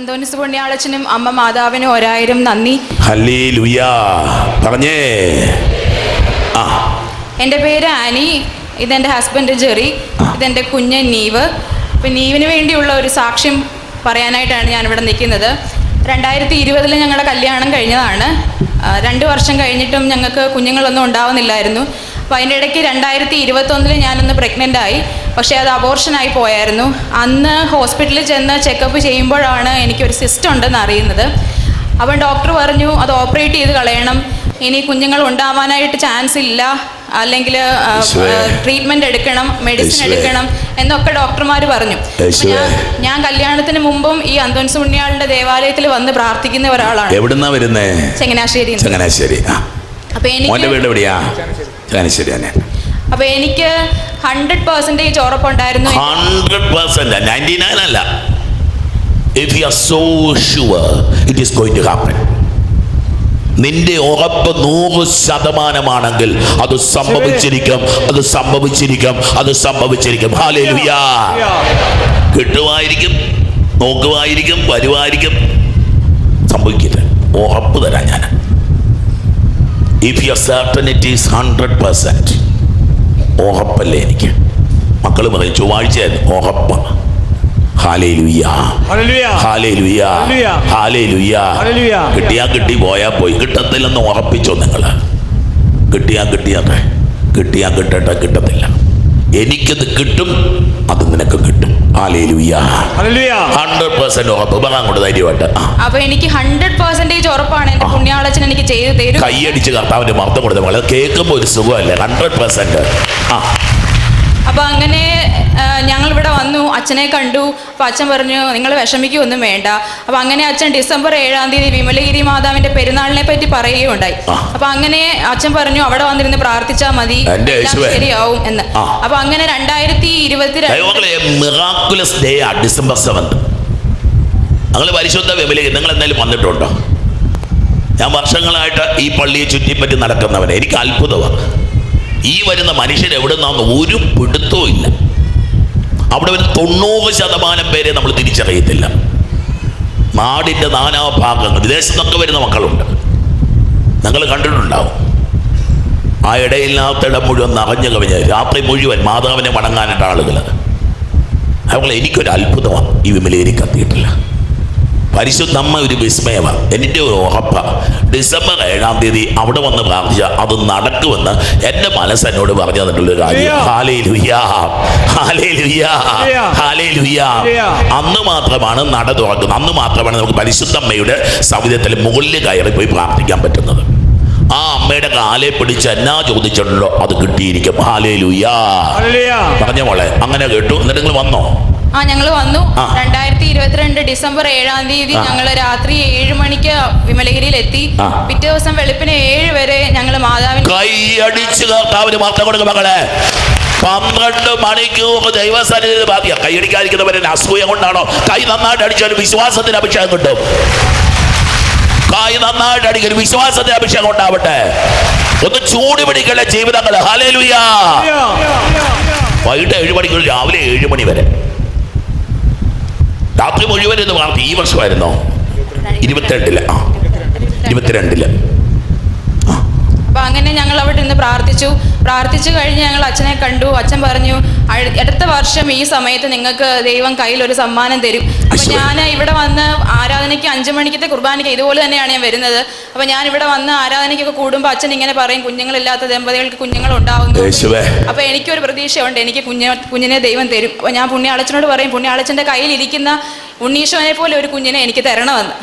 അന്തോണിസ് പുണ്യാളച്ചനും അമ്മ മാതാവിനും ഒരായിരം നന്ദി. പറഞ്ഞേ. ആ. എന്റെ പേര് ആനി ഇതെന്റെ ഹസ്ബൻഡ് ജെറി ഇതെന്റെ കുഞ്ഞൻ നീവ്. അപ്പം നീവിന് വേണ്ടിയുള്ള ഒരു സാക്ഷ്യം പറയാനായിട്ടാണ് ഞാനിവിടെ നിൽക്കുന്നത്. രണ്ടായിരത്തി ഇരുപതിൽ ഞങ്ങളുടെ കല്യാണം കഴിഞ്ഞതാണ്. രണ്ട് വർഷം കഴിഞ്ഞിട്ടും ഞങ്ങൾക്ക് കുഞ്ഞുങ്ങളൊന്നും ഉണ്ടാവുന്നില്ലായിരുന്നു. അപ്പോൾ അതിന്റെ ഇടയ്ക്ക് രണ്ടായിരത്തി ഇരുപത്തൊന്നിൽ ഞാനൊന്ന് പ്രഗ്നന്റ് ആയി. പക്ഷേ അത് അബോർഷനായി പോയായിരുന്നു. അന്ന് ഹോസ്പിറ്റലിൽ ചെന്ന് ചെക്കപ്പ് ചെയ്യുമ്പോഴാണ് എനിക്കൊരു സിസ്റ്റം ഉണ്ടെന്ന് അറിയുന്നത്. അപ്പം ഡോക്ടർ പറഞ്ഞു അത് ഓപ്പറേറ്റ് ചെയ്ത് കളയണം. ഇനി കുഞ്ഞുങ്ങൾ ഉണ്ടാവാനായിട്ട് ചാൻസ് ഇല്ല. അല്ലെങ്കിൽ. ട്രീറ്റ്മെന്റ് എടുക്കണം മെഡിസിൻ എടുക്കണം എന്നൊക്കെ ഡോക്ടർമാർ പറഞ്ഞു. ഞാൻ ഞാൻ കല്യാണത്തിന് മുമ്പും ഈ അന്തോൻസ് പുണ്യാളുടെ ദേവാലയത്തിൽ വന്ന് പ്രാർത്ഥിക്കുന്ന ഒരാളാണ്. എവിടുന്നാ വരുന്നേ? ചങ്ങനാശ്ശേരി ചങ്ങനാശ്ശേരി. ആ. അപ്പൊ എനിക്ക് എവിടെയാ ചങ്ങനാശ്ശേരി തന്നെ. അപ്പൊ എനിക്ക് ഹൺഡ്രഡ് പെർസെന്റേജ് ഉറപ്പുണ്ടായിരുന്നു. ഹൺഡ്രഡ് പെർസെന്റ് നയന്റി നയൻ അല്ല. If you are so sure it is going to happen നിന്റെ ഉറപ്പ് നൂറ് ശതമാനമാണെങ്കിൽ അത് സംഭവിച്ചിരിക്കും അത് സംഭവിച്ചിരിക്കും അത് സംഭവിച്ചിരിക്കും. ഹാലേലുയാ കിട്ടുമായിരിക്കും നോക്കുമായിരിക്കും വരുമായിരിക്കും. സംഭവിക്കില്ല ഉറപ്പ് ഞാൻ if you certainty is hundred percent ഓഹപ്പല്ലേ എനിക്ക്? മക്കൾ പറയും ചൊവ്വാഴ്ചയായിരുന്നു ഓഹപ്പ. കിട്ടിയാ കിട്ടി പോയാ പോയി. കിട്ടത്തില്ലെന്ന് ഉറപ്പിച്ചോ നിങ്ങൾ കിട്ടിയാ കിട്ടിയാട്ടെ. കിട്ടിയാ കിട്ടട്ടെ കിട്ടത്തില്ല. എനിക്കത് കിട്ടും അത് നിനക്ക് കിട്ടും. അപ്പൊ എനിക്ക് ഹൺഡ്രഡ് പെർസെന്റേജ് ഉറപ്പാണ്. എന്റെ പുണ്യാളച്ചൻ എനിക്ക് ചെയ്തു തരും. കൈയടിച്ച് കർത്താവിന്റെ മർദ്ദം കൊടുത്ത മകളെ കേൾക്കുമ്പോൾ ഒരു സുഖമല്ലേ? ഹൺഡ്രഡ് പെർസെന്റ് അപ്പൊ അങ്ങനെ ഞങ്ങൾ ഇവിടെ അച്ഛനെ കണ്ടു. അപ്പോൾ അച്ഛൻ പറഞ്ഞു നിങ്ങൾ വിഷമിക്കൊന്നും വേണ്ട. അപ്പോൾ അങ്ങനെ അച്ഛൻ ഡിസംബർ ഏഴാം തീയതി വിമലഗിരി മാതാവിന്റെ പെരുന്നാളിനെ പറ്റി പറയുകയുണ്ടായി. ആ. അപ്പൊ അങ്ങനെ അച്ഛൻ പറഞ്ഞു അവിടെ വന്നിരുന്ന് പ്രാർത്ഥിച്ചാൽ മതി. ശരിയാവും. എന്ന്. അപ്പോൾ അപ്പൊ അങ്ങനെ രണ്ടായിരത്തി ഇരുപത്തിരണ്ട് ഡിസംബർ സെവൻത്. നിങ്ങൾ പരിശുദ്ധ വിമലഗിരി നിങ്ങൾ എന്തായാലും വന്നിട്ടുണ്ടോ? ഞാൻ വർഷങ്ങളായിട്ട് ഈ പള്ളിയെ ചുറ്റിപ്പറ്റി നടക്കുന്നവനെ. എനിക്ക് അത്ഭുതമാണ് ഈ വരുന്ന മനുഷ്യൻ എവിടെ നിന്നാന്ന് ഒരു പിടുത്തവും ഇല്ല. അവിടെ ഒരു തൊണ്ണൂറ് ശതമാനം പേരെ നമ്മൾ തിരിച്ചറിയത്തില്ല. നാടിന്റെ നാനാ ഭാഗങ്ങൾ വിദേശത്തൊക്കെ വരുന്ന മക്കളുണ്ട്. നിങ്ങൾ കണ്ടിട്ടുണ്ടാവും. ആ ഇടയില്ലാത്ത ഇടയില്ലാത്തിടം മുഴുവൻ നിറഞ്ഞു കവിഞ്ഞ് രാത്രി മുഴുവൻ മാതാവിനെ വണങ്ങാനിട്ട ആളുകൾ അതുപോലെ എനിക്കൊരു അത്ഭുതമാണ് ഈ വിമലേരി കത്തിയിട്ടില്ല പരിശുദ്ധ അമ്മ ഒരു വിസ്മയമാണ്. എന്റെ ഒരു ഉറപ്പ. ഡിസംബർ ഏഴാം തീയതി അവിടെ വന്ന് പ്രാർത്ഥിച്ച അത് നടക്കുമെന്ന് എന്റെ മനസ്സ് എന്നോട് പറഞ്ഞു തന്നിട്ടുള്ള ഒരു കാര്യം. ഹാലേ ലുയ്യാ ഹാലേ ലുയ്യാ ഹാലേ ലുയ്യാ അന്ന് മാത്രമാണ് നട തുറക്കുന്നത്. അന്ന് മാത്രമാണ് നമുക്ക് പരിശുദ്ധമ്മയുടെ സൗകര്യത്തിൽ മുകളിൽ കയറി പോയി പ്രാർത്ഥിക്കാൻ പറ്റുന്നത്. ആ അമ്മയുടെ കാലെ പിടിച്ച് എന്നാ ചോദിച്ചിട്ടുണ്ടോ? അത് കിട്ടിയിരിക്കും. ഹാലേ. പറഞ്ഞ മോളെ. അങ്ങനെ കേട്ടു. എന്നിട്ട് നിങ്ങൾ വന്നോ? ആ ഞങ്ങൾ വന്നു. രണ്ടായിരത്തി ഇരുപത്തിരണ്ട് ഡിസംബർ ഏഴാം തീയതി. ഞങ്ങൾ രാത്രി ഏഴ് മണിക്ക് വിമലഗിരിയിൽ എത്തി പിറ്റേ ദിവസം വെളുപ്പിന് ഏഴ് വരെ ഞങ്ങൾ മാതാവിനെ കൈയടിച്ച് കർത്താവിന് മാത്രം കൊടുക്കും മകളെ. പന്ത്രണ്ട് മണിക്കൂർ ദൈവസന്നിധി ബാധ്യ കൈയടിക്കാതിരിക്കുന്നവരെ അസൂയ കൊണ്ടാണോ? കൈ നന്നായിട്ട് അടിച്ചാൽ വിശ്വാസത്തിന് അഭിഷേകം കിട്ടും. കൈ നന്നായിട്ട് അടിക്കൽ വിശ്വാസത്തെ അഭിഷേകം ഉണ്ടാവട്ടെ. ഒന്ന് ചൂട് പിടിക്കേണ്ട ജീവിതങ്ങൾ ഹാലേലുയാ വൈകിട്ട് ഏഴ് മണിക്ക് രാവിലെ ഏഴ് മണി വരെ. രാത്രി മുഴുവൻ എന്ന് പറഞ്ഞു ഈ വർഷമായിരുന്നോ? ഇരുപത്തിരണ്ടിൽ. ആ ഇരുപത്തിരണ്ടിൽ. അങ്ങനെ ഞങ്ങൾ അവിടെ നിന്ന് പ്രാർത്ഥിച്ചു. പ്രാർത്ഥിച്ചു കഴിഞ്ഞ് ഞങ്ങൾ അച്ഛനെ കണ്ടു. അച്ഛൻ പറഞ്ഞു അടുത്ത വർഷം ഈ സമയത്ത് നിങ്ങൾക്ക് ദൈവം കയ്യിൽ ഒരു സമ്മാനം തരും. അപ്പൊ ഞാൻ ഇവിടെ വന്ന് ആരാധനയ്ക്ക് അഞ്ചു മണിക്കത്തെ കുർബാനയ്ക്ക് ഇതുപോലെ തന്നെയാണ് ഞാൻ വരുന്നത്. അപ്പൊ ഞാൻ ഇവിടെ വന്ന് ആരാധനയ്ക്കൊക്കെ കൂടുമ്പോൾ അച്ഛൻ ഇങ്ങനെ പറയും കുഞ്ഞുങ്ങളില്ലാത്ത ദമ്പതികൾക്ക് കുഞ്ഞുങ്ങൾ ഉണ്ടാവും. അപ്പൊ എനിക്കൊരു പ്രതീക്ഷയുണ്ട് എനിക്ക് കുഞ്ഞ കുഞ്ഞിനെ ദൈവം തരും. അപ്പൊ ഞാൻ പുണ്യാളച്ചനോട് പറയും പുണ്യാളച്ചന്റെ കയ്യിൽ ഇരിക്കുന്ന ഉണ്ണീശോനെ പോലെ ഒരു കുഞ്ഞിനെ എനിക്ക് തരണമെന്ന്.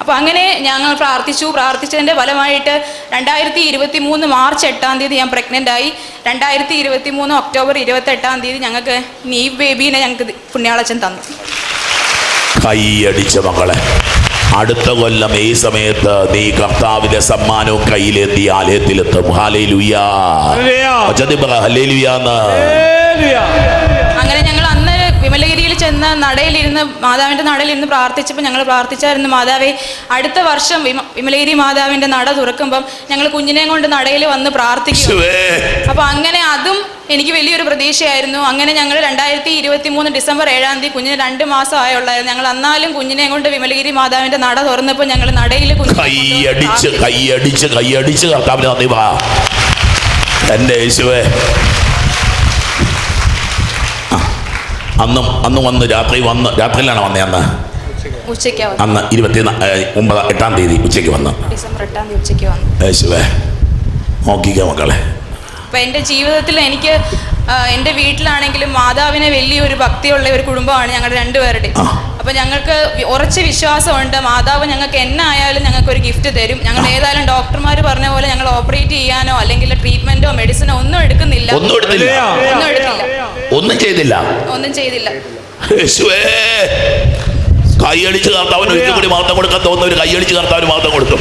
അപ്പൊ അങ്ങനെ ഞങ്ങൾ പ്രാർത്ഥിച്ചു. പ്രാർത്ഥിച്ചതിന്റെ ഫലമായിട്ട് രണ്ടായിരത്തി ഇരുപത്തി മൂന്ന് മാർച്ച് എട്ടാം തീയതി ഞാൻ പ്രഗ്നന്റ് ആയി. രണ്ടായിരത്തി ഇരുപത്തി മൂന്ന് ഒക്ടോബർ ഇരുപത്തി എട്ടാം തീയതി ഞങ്ങൾക്ക് നീ ബേബീനെ ഞങ്ങൾക്ക് പുണ്യാളച്ചൻ തന്നു. കൈയടിച്ച മകളെ അടുത്ത കൊല്ലം ഈ സമയത്ത് നീ കർത്താവിന്റെ സമ്മാനവും കയ്യിലെത്തി ആലയത്തിലെത്തും. Hallelujah hallelujah. ഒച്ചത്തിൽ ചെന്ന് നടയിലിരുന്ന് മാതാവിന്റെ നടയിലിരുന്ന് പ്രാർത്ഥിച്ചപ്പോൾ ഞങ്ങൾ പ്രാർത്ഥിച്ചായിരുന്നു മാതാവേ അടുത്ത വർഷം വിമലേരി മാതാവിന്റെ നട തുറക്കുമ്പം ഞങ്ങൾ കുഞ്ഞിനെയും കൊണ്ട് നടയിൽ വന്ന് പ്രാർത്ഥിക്കും അപ്പോൾ അങ്ങനെ അതും എനിക്ക് വലിയൊരു പ്രതീക്ഷയായിരുന്നു. അങ്ങനെ ഞങ്ങൾ രണ്ടായിരത്തി ഇരുപത്തി മൂന്ന് ഡിസംബർ ഏഴാം തീയതി കുഞ്ഞിന് രണ്ട് മാസം ആയുള്ളായിരുന്നു. ഞങ്ങൾ അന്നാലും കുഞ്ഞിനെ കൊണ്ട് വിമലഗിരി മാതാവിന്റെ നട തുറന്നപ്പോൾ ഞങ്ങൾ നടയിൽ കൈയടിച്ച് കൈയടിച്ച് കൈയടിച്ച് കർത്താവിനെ നന്ദി വാ എന്റെ യേശുവേ ആ, അന്നും അന്ന് വന്ന് രാത്രി വന്ന് രാത്രിയിലാണ് വന്നേ അന്ന്. അന്ന് ഇരുപത്തി ഒമ്പത് എട്ടാം തീയതി ഉച്ചയ്ക്ക് വന്ന്. ഡിസംബർ എട്ടാം തീയതി ഉച്ചയ്ക്ക് വന്നു. നോക്കിക്ക മക്കളെ. അപ്പോൾ എന്റെ ജീവിതത്തിൽ എനിക്ക് എന്റെ എന്റെ വീട്ടിലാണെങ്കിലും മാതാവിനെ വലിയൊരു ഭക്തിയുള്ള ഒരു കുടുംബമാണ് ഞങ്ങളുടെ രണ്ടുപേരുടെ. അപ്പൊ ഞങ്ങൾക്ക് ഉറച്ച വിശ്വാസമുണ്ട് മാതാവ് ഞങ്ങൾക്ക് എന്നായാലും ഞങ്ങൾക്ക് ഒരു ഗിഫ്റ്റ് തരും. ഞങ്ങൾ ഏതായാലും ഡോക്ടർമാർ പറഞ്ഞ പോലെ ഞങ്ങൾ ഓപ്പറേറ്റ് ചെയ്യാനോ അല്ലെങ്കിൽ ട്രീറ്റ്മെന്റോ മെഡിസിനോ ഒന്നും എടുക്കുന്നില്ല. ഒന്നും എടുത്തില്ല. ഒന്നും ചെയ്തില്ല. ഒന്നും ചെയ്തില്ല. കൈയടിച്ച് കർത്താവിന് ഒരിക്കൽ കൂടി മാത്രം കൊടുക്കാൻ തോന്നുന്ന ഒരു കൈയടിച്ച് കർത്താവിന് മാത്രം കൊടുക്കും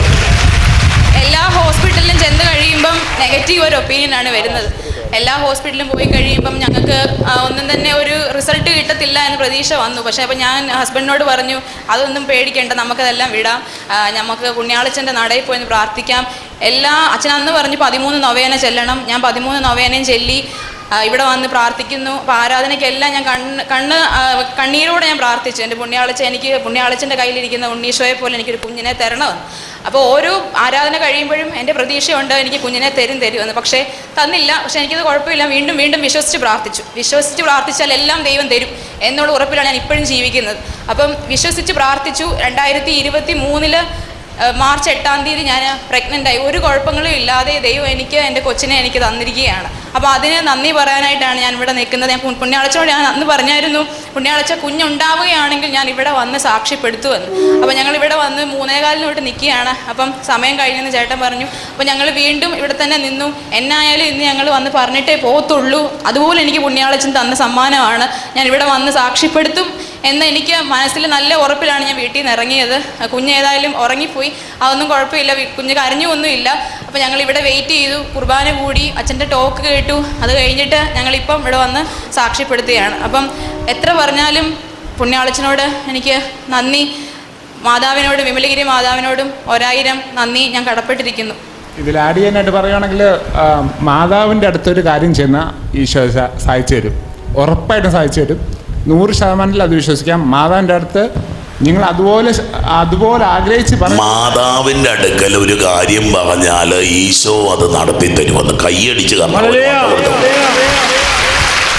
എല്ലാ ഹോസ്പിറ്റലിലും ചെന്ന് കഴിയുമ്പം നെഗറ്റീവ് ഒരു ഒപ്പീനിയൻ ആണ് വരുന്നത്. എല്ലാ ഹോസ്പിറ്റലിലും പോയി കഴിയുമ്പം ഞങ്ങൾക്ക് ഒന്നും തന്നെ ഒരു റിസൾട്ട് കിട്ടത്തില്ല എന്ന് പ്രതീക്ഷ വന്നു. പക്ഷേ അപ്പം ഞാൻ ഹസ്ബൻഡിനോട് പറഞ്ഞു അതൊന്നും പേടിക്കേണ്ട നമുക്കതെല്ലാം വിടാം. ഞമ്മക്ക് നമുക്ക് പുണ്യാളച്ചന്റെ നടയിൽ പോയി പ്രാർത്ഥിക്കാം. എല്ലാ അച്ഛൻ അന്ന് പറഞ്ഞു പതിമൂന്ന് നൊവേന ചെല്ലണം. ഞാൻ പതിമൂന്ന് നൊവേനയും ചെല്ലി ഇവിടെ വന്ന് പ്രാർത്ഥിക്കുന്നു. അപ്പോൾ ആരാധനയ്ക്കെല്ലാം ഞാൻ കണ്ണ് കണ്ണ് കണ്ണീരോടെ ഞാൻ പ്രാർത്ഥിച്ചു. എന്റെ പുണ്യാളച്ച എനിക്ക് പുണ്യാളച്ചന്റെ കയ്യിലിരിക്കുന്ന ഉണ്ണീശോയെ പോലെ എനിക്കൊരു കുഞ്ഞിനെ തരണമെന്ന്. അപ്പോൾ ഓരോ ആരാധന കഴിയുമ്പോഴും എന്റെ പ്രതീക്ഷയുണ്ട് എനിക്ക് കുഞ്ഞിനെ തരും തരും എന്ന് പക്ഷേ തന്നില്ല. പക്ഷേ എനിക്കത് കുഴപ്പമില്ല. വീണ്ടും വീണ്ടും വിശ്വസിച്ച് പ്രാർത്ഥിച്ചു. വിശ്വസിച്ച് പ്രാർത്ഥിച്ചാൽ എല്ലാം ദൈവം തരും എന്നുള്ള ഉറപ്പിലാണ് ഞാൻ ഇപ്പോഴും ജീവിക്കുന്നത്. അപ്പം വിശ്വസിച്ച് പ്രാർത്ഥിച്ചു. രണ്ടായിരത്തി ഇരുപത്തി മൂന്നിൽ മാർച്ച് എട്ടാം തീയതി ഞാൻ പ്രഗ്നന്റ് ആയി. ഒരു കുഴപ്പങ്ങളും ഇല്ലാതെ ദൈവം എനിക്ക് എന്റെ കൊച്ചിനെ എനിക്ക് തന്നിരിക്കുകയാണ്. അപ്പോൾ അതിന് നന്ദി പറയാനായിട്ടാണ് ഞാൻ ഇവിടെ നിൽക്കുന്നത്. ഞാൻ പുണ്യാളച്ചോട് ഞാൻ അന്ന് പറഞ്ഞായിരുന്നു. പുണ്യാളച്ച കുഞ്ഞുണ്ടാവുകയാണെങ്കിൽ ഞാൻ ഇവിടെ വന്ന് സാക്ഷ്യപ്പെടുത്തുമെന്ന്. അപ്പോൾ ഞങ്ങൾ ഇവിടെ വന്ന് മൂന്നേകാലിന് തൊട്ട് നിൽക്കുകയാണ്. അപ്പം സമയം കഴിഞ്ഞെന്ന് ചേട്ടൻ പറഞ്ഞു. അപ്പോൾ ഞങ്ങൾ വീണ്ടും ഇവിടെ തന്നെ നിന്നു. എന്നായാലും ഇന്ന് ഞങ്ങൾ വന്ന് പറഞ്ഞിട്ടേ പോകത്തുള്ളൂ. അതുപോലെ എനിക്ക് പുണ്യാളച്ചൻ തന്ന സമ്മാനമാണ്. ഞാൻ ഇവിടെ വന്ന് സാക്ഷ്യപ്പെടുത്തും. എന്ന് എനിക്ക് മനസ്സിൽ നല്ല ഉറപ്പിലാണ് ഞാൻ വീട്ടിൽ നിന്ന് ഇറങ്ങിയത്. കുഞ്ഞ് ഏതായാലും ഉറങ്ങിപ്പോയി. അതൊന്നും കുഴപ്പമില്ല. കുഞ്ഞ് കരഞ്ഞൊന്നുമില്ല അപ്പോൾ ഞങ്ങൾ ഇവിടെ വെയിറ്റ് ചെയ്തു. കുർബാന കൂടി. അച്ഛന്റെ ടോക്ക് കേട്ടു. അത് കഴിഞ്ഞിട്ട് ഞങ്ങളിപ്പം ഇവിടെ വന്ന് സാക്ഷ്യപ്പെടുത്തുകയാണ്. അപ്പം എത്ര പറഞ്ഞാലും പുണ്യാളച്ചനോട് എനിക്ക് നന്ദി. മാതാവിനോട് വിമലഗിരി മാതാവിനോടും ഒരായിരം നന്ദി ഞാൻ കടപ്പെട്ടിരിക്കുന്നു. ഇതിൽ ആഡ് ചെയ്യാനായിട്ട് പറയുകയാണെങ്കിൽ മാതാവിന്റെ അടുത്തൊരു കാര്യം ചെയ്യുന്ന ഈശോ സഹായിച്ചു തരും. ഉറപ്പായിട്ടും സഹായിച്ചു തരും. നൂറ് ശതമാനത്തിൽ അത് വിശ്വസിക്കാം. മാതാവിന്റെ അടുത്ത് നിങ്ങൾ അതുപോലെ അതുപോലെ ആഗ്രഹിച്ച് മാതാവിന്റെ അടുക്കൽ ഒരു കാര്യം പറഞ്ഞാൽ ഈശോ അത് നടത്തി തരുമെന്ന് കൈയടിച്ച്.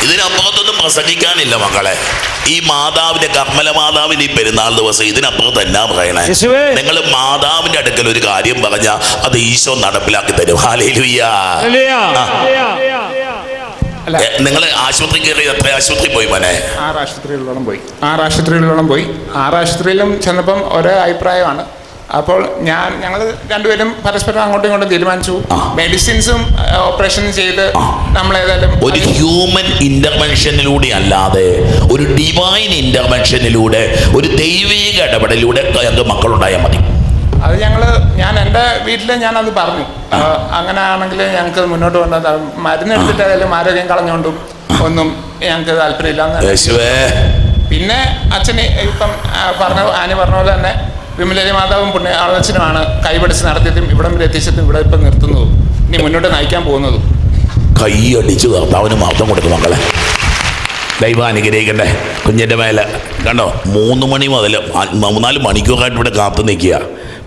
ഇതിനപ്പുറത്തൊന്നും പ്രസംഗിക്കാനില്ല മക്കളെ. ഈ മാതാവിന്റെ കർമ്മല മാതാവിന്റെ ഈ പെരുന്നാൾ ദിവസം ഇതിനപ്പുറത്ത് എന്നാ പറയണേ. നിങ്ങൾ മാതാവിന്റെ അടുക്കൽ ഒരു കാര്യം പറഞ്ഞാൽ അത് ഈശോ നടപ്പിലാക്കി തരും. ഹാലേലുയ്യാ നിങ്ങൾ ആശുപത്രി കയറി എത്ര ആശുപത്രി പോയി മോനെ? ആറ് ആശുപത്രികളിലോളം പോയി. ആറ് ആശുപത്രികളിലോളം പോയി. ആറ് ആശുപത്രിയിലും ചെന്നപ്പം ഒരേ അഭിപ്രായമാണ്. അപ്പോൾ ഞാൻ ഞങ്ങൾ രണ്ടുപേരും പരസ്പരം അങ്ങോട്ടും ഇങ്ങോട്ടും തീരുമാനിച്ചു. മെഡിസിൻസും ഓപ്പറേഷൻ ചെയ്ത് നമ്മൾ ഏതായാലും ഒരു ഹ്യൂമൻ ഇന്റർവെൻഷനിലൂടെ അല്ലാതെ ഒരു ഡിവൈൻ ഇന്റർവെൻഷനിലൂടെ ഒരു ദൈവിക ഇടപെടലിലൂടെ ഞങ്ങൾക്ക് മക്കളുണ്ടായാൽ മതി. അത് ഞങ്ങൾ ഞാൻ എന്റെ വീട്ടിൽ ഞാനത് പറഞ്ഞു. അങ്ങനെ ആണെങ്കിൽ ഞങ്ങൾക്ക് മുന്നോട്ട് കൊണ്ടത് മരുന്ന് അതായത് ആരോഗ്യം കളഞ്ഞുകൊണ്ടും ഒന്നും ഞങ്ങൾക്ക് താല്പര്യമില്ല പിന്നെ അച്ഛന് ഇപ്പം പറഞ്ഞ ആനി പറഞ്ഞ പോലെ തന്നെ വിമലരി മാതാവും പുണ്യ അച്ഛനുമാണ് കൈപിടിച്ച് നടത്തിയതും ഇവിടെ വരെ എത്തിച്ചതും ഇവിടെ ഇപ്പം നിർത്തുന്നതും. ഇനി മുന്നോട്ട് നയിക്കാൻ പോകുന്നതും. കൈ കൈയടിച്ച് കർത്താവിന് മാത്രം കൊടുക്കും മക്കളെ. ദൈവം അനുഗ്രഹിക്കട്ടെ. കുഞ്ഞിന്റെ മേലെ. കണ്ടോ? മൂന്ന് മണി മുതൽ മൂന്നാൽ മണിക്കൂറായിട്ട് ഇവിടെ കാത്തു നിൽക്കുക.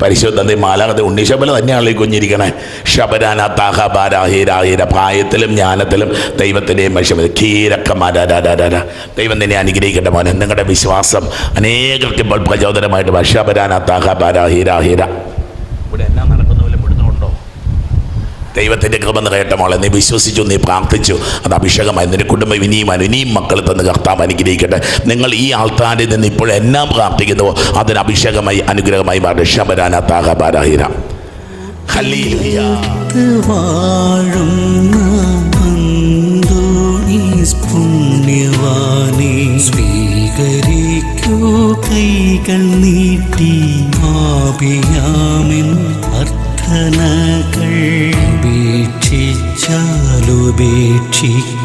പരിശുദ്ധ മാലാകത്തെ ഉണ്ണീശബല തന്നെയാണല്ലോ ഈ കുഞ്ഞിരിക്കണേ. ശബരാന താഹബാരാഹീരാഹീര പ്രായത്തിലും ജ്ഞാനത്തിലും ദൈവത്തിന്റെയും മനുഷ്യ ഖീരക്കമാരാരാരാര ദൈവം തന്നെ അനുഗ്രഹിക്കട്ടെ മോനെ. നിങ്ങളുടെ വിശ്വാസം അനേകർക്ക് ഇപ്പോൾ പ്രചോദനമായിട്ട് ശബരാന താഹബാരാഹീരാഹീര ഇവിടെ എന്നാ ദൈവത്തിന്റെ കൃപ നിറയട്ടെ മോളെ. നീ വിശ്വസിച്ചു നീ പ്രാർത്ഥിച്ചു. അത് അഭിഷേകമായി. നിന്റെ കുടുംബം ഇനിയും ഇനിയും മക്കൾ തന്ന് കർത്താവ് അനുഗ്രഹിക്കട്ടെ. നിങ്ങൾ ഈ ആൾത്താരിൽ നിന്ന് ഇപ്പോൾ എന്നാ പ്രാർത്ഥിക്കുന്നുവോ അതിന് അഭിഷേകമായി അനുഗ്രഹമായി മാറി ശബരാന അന്തോണീസ് പുണ്യവാനെ സ്വീകരിക്കൂ കൈകൾ നീട്ടി അർത്ഥനകൾ. ഉപേക്ഷിച്ചാലുപേക്ഷിക്കാതെ